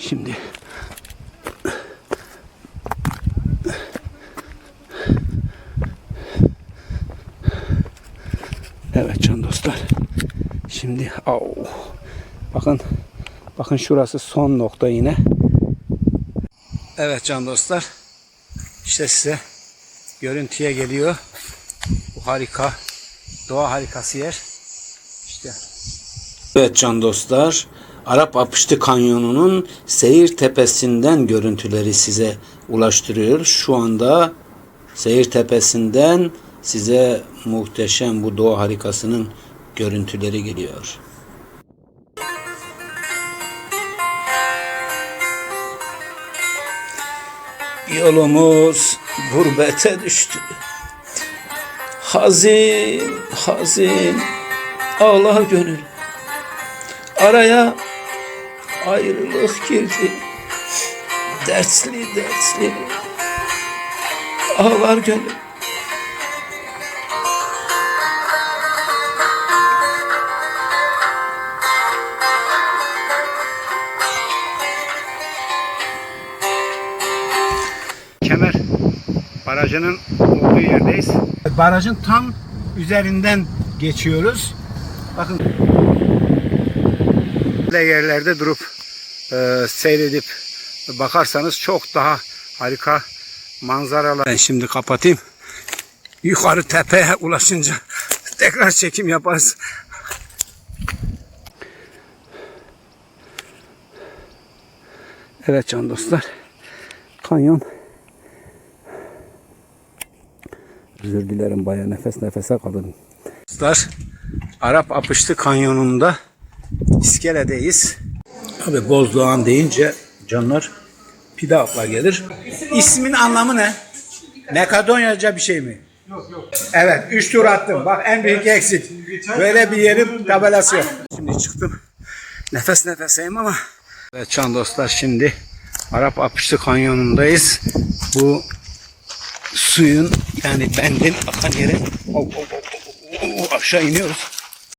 Şimdi Evet can dostlar. Şimdi au. Bakın bakın şurası son nokta yine. Evet can dostlar. İşte size görüntüye geliyor. Bu harika doğa harikası yer. İşte. Evet can dostlar. Arap Apıştı Kanyonu'nun Seyir Tepesi'nden görüntüleri size ulaştırıyor. Şu anda Seyir Tepesi'nden size muhteşem bu doğa harikasının görüntüleri geliyor. Yolumuz gurbete düştü. Hazin, hazin, ağlar gönül. Araya ayrılık girdi. Dertli, dertli. Ağlar gönül. Kemer Barajı'nın olduğu yerdeyiz. Barajın tam üzerinden geçiyoruz. Bakın yerlerde durup e, seyredip bakarsanız çok daha harika manzaralar. Ben şimdi kapatayım. Yukarı tepeye ulaşınca tekrar çekim yaparız. Evet can dostlar. Kanyon. Özür dilerim baya nefes nefese kaldım. Dostlar Arap Apıştı Kanyonu'nda iskeledeyiz. Abi Bozdoğan deyince canlar pide akla gelir. İsmin anlamı ne? Makedonyaca bir şey mi? Yok yok. Evet 3 tur attım. Bak en büyük eksik. Böyle bir yerin tabelası yok. Şimdi çıktım. Nefes nefeseyim ama. Evet can dostlar şimdi Arap Apıştı Kanyonu'ndayız. Bu suyun yani bendin akan yere o- o- o- o- o- aşağı iniyoruz.